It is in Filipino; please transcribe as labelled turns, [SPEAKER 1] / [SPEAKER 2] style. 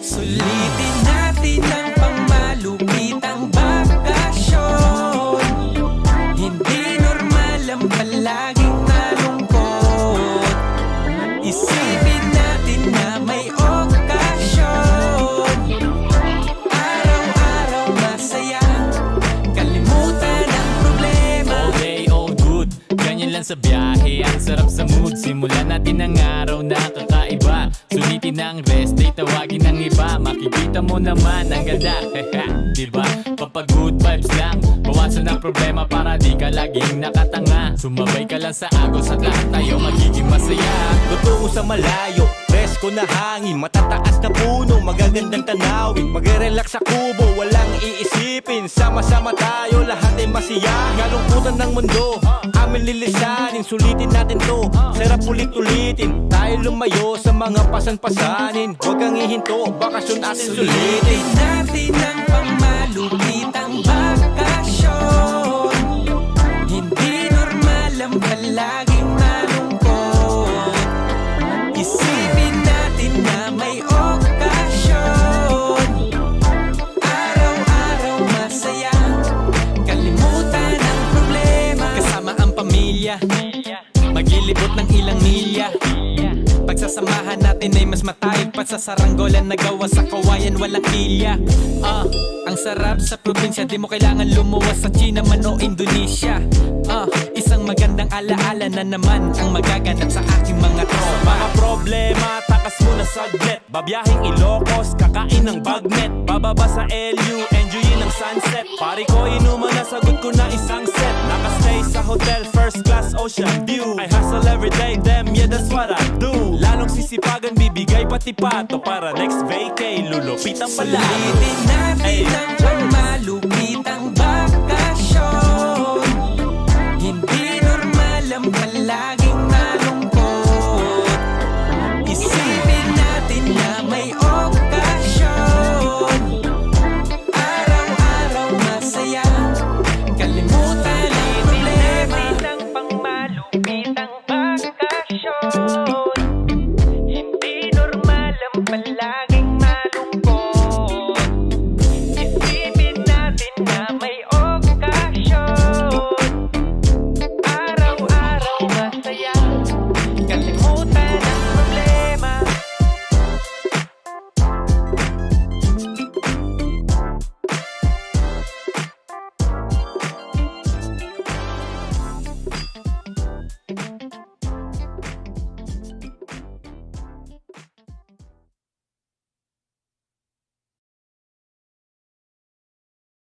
[SPEAKER 1] Sulitin natin ang pangmalupitang bakasyon. Hindi normal ang palaging nalungkot Isipin
[SPEAKER 2] lang sa biyahe. Ang sarap sa mood Simulan natin ang araw na kakaiba Sulitin ang rest day Tawagin ng iba. Makikita mo naman ang ganda Diba? Kapag good vibes lang Bawasan ang problema para di ka laging nakatanga. Sumabay ka lang sa agos At lahat tayo magiging masaya.
[SPEAKER 3] Tutungo sa malayo Presko na hangin Matataas na puno Magagandang tanawin. Magre-relax sa kubo Walang iisipin. Sama-sama tayo Lahat ay masiyahin Kalungkutan ng mundo Amin lilisanin. Sulitin natin to Sarap ulit-ulitin. Tayo lumayo sa mga pasan-pasanin. Huwag kang ihinto Bakasyon atin sulitin.
[SPEAKER 1] Natin ang ang palaging nalungkot Isipin pamilya Maglilibot ng ilang milya. Pagsasamahan natin ay mas matayog pa sa saranggolan na gawa sa kawayan walang ilya. Ah, ang sarap sa probinsya Di mo kailangan lumuwas sa China man o Indonesia. Ah, isang magandang alaala na naman Ang magaganap sa aking mga tropa.
[SPEAKER 3] Mga problema, takas muna saglit. Babiyahing Ilocos, kakain ng bagnet. Bababa sa LU, enjoyin ang sunset. Pari ko inuman na sagot ko na isang set. Nakastay sa hotel, first class ocean view. I hustle every day, damn yeah that's what I do. Lalong sisipagan, bibigay pati pato Para next vacay, lulupitan pala
[SPEAKER 1] Sulitin natin Ay. ang dyan bakasyon. Hindi normal ang